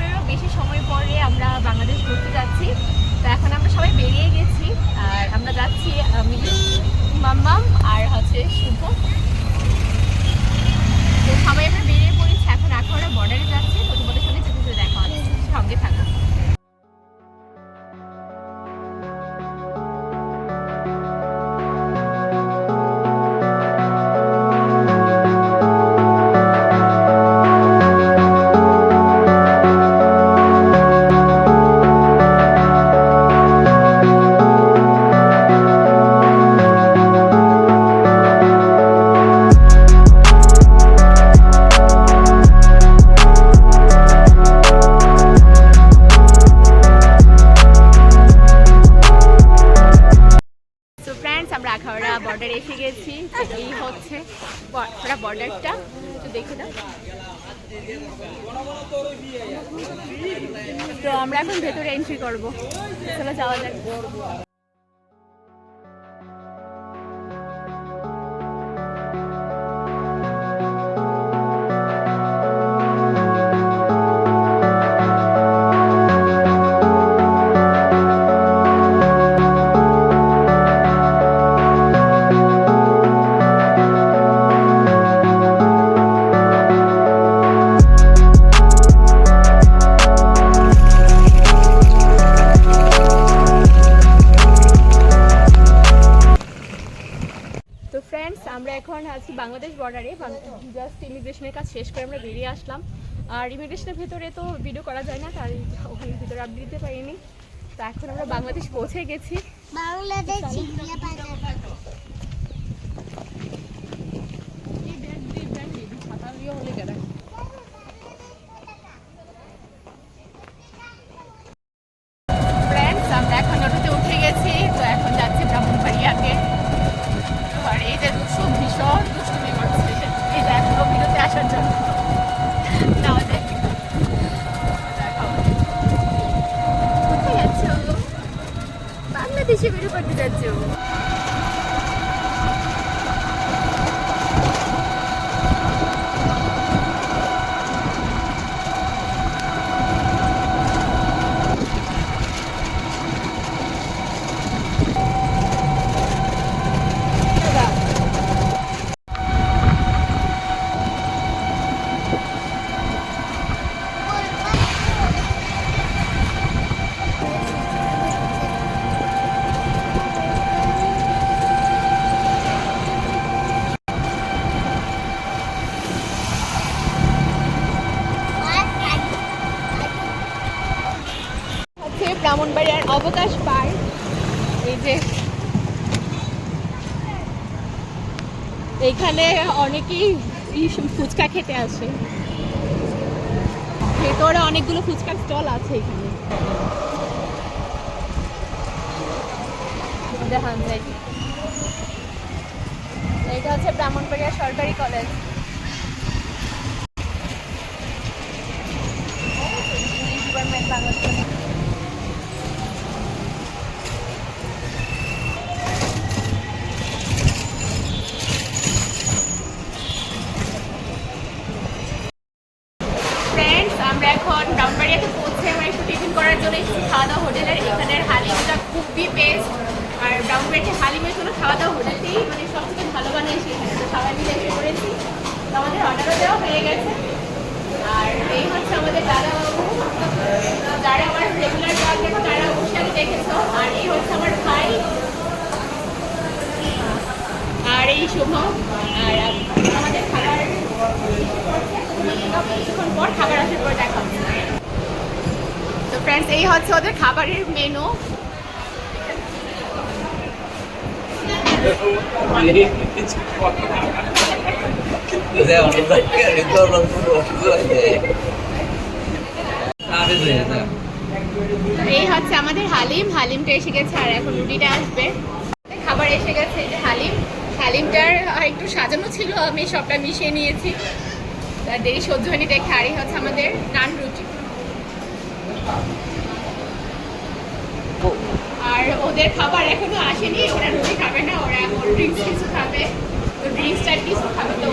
বছরেরও বেশি সময় পরে আমরা বাংলাদেশ ঘুরতে যাচ্ছি। তো এখন আমরা সবাই বেরিয়ে গেছি, আর আমরা যাচ্ছি আমি মাম্মাম আর হচ্ছে শুভ। বর্ডার এসে গেছি। তো এই হচ্ছে পুরা বর্ডারটা একটু দেখে দাও তো আমরা এখন ভেতরে এন্ট্রি করব। চলো যাওয়া যাক। ফ্রেন্ডস আমরা এখন আছি বাংলাদেশ বর্ডারে জাস্ট ইমিগ্রেশনের কাজ শেষ করে আমরা বেরিয়ে আসলাম আর ইমিগ্রেশনের ভেতরে তো ভিডিও করা যায় না তার ওখানে ভিতরে আপডেট দিতে পারিনি তো এখন আমরা বাংলাদেশ পৌঁছে গেছি বাংলাদেশ হলে বাজার ফ্রেন্ডস আমরা এখন অটোতে উঠে গেছি তো এখন যাচ্ছি ব্রাহ্মণবাড়িয়াতে আর এই যে দুষ্টু ভীষণ দুষ্টুমি করছে এই যে এখনও বিরতে আসার জন্য না দেখ দেখাও। কোথায় যাচ্ছ বাংলাদেশে বেরো করতে যাচ্ছ হচ্ছে ব্রাহ্মণবাড়িয়ার অবকাশ পার্ক এই যে এখানে অনেকেই ফুচকা খেতে আসে। ভেতরে অনেকগুলো ফুচকার স্টল আছে এখানে। দেখান এটা হচ্ছে ব্রাহ্মণবাড়িয়া সরকারি কলেজ ডিপার্টমেন্ট বাংলাদেশ ফ্রেন্ডস আমরা ব্রাহ্মণবাড়িয়াতে পৌঁছে আমরা একটু টিফিন করার জন্য একটু খাওয়া দাওয়া হোটেলের এখানের হালিমটা খুবই বেস্ট আর ব্রাহ্মণবাড়িতে হালিমের জন্য খাওয়া দাওয়া হোটেলতেই মানে সব থেকে ভালো বানিয়েছি এখানে। সবাই মিলে করেছি। তো আমাদের অর্ডারও দেওয়া হয়ে গেছে। আর এই হচ্ছে আমাদের দাদা বাবু যারা আমার রেগুলার ব্লগ দেখো, তারা অবশ্যই দেখেছ। আর এই হচ্ছে আমার ভাই। আর এই শুভ আর আমাদের খাবার কিছুক্ষণ পর খাবার আসার পর দেখা হবে তো ফ্রেন্ডস এই হচ্ছে ওদের খাবারের মেনু এই হচ্ছে আমাদের হালিম। হালিমটা এসে গেছে আর এখন রুটিটা আসবে। খাবার এসে গেছে যে হালিম। হালিমটার একটু সাজানো ছিল, আমি সবটা মিশিয়ে নিয়েছি। দেরি সহ্য হয়নি দেখে, আর এই হচ্ছে আমাদের নান রুটি। আর ওদের খাবার এখনও আসেনি, ওরা রুটি খাবে না, ওরা কোল্ড ড্রিঙ্কস কিছু খাবে। তো ড্রিঙ্কস টাইপ কিছু খাবে, তো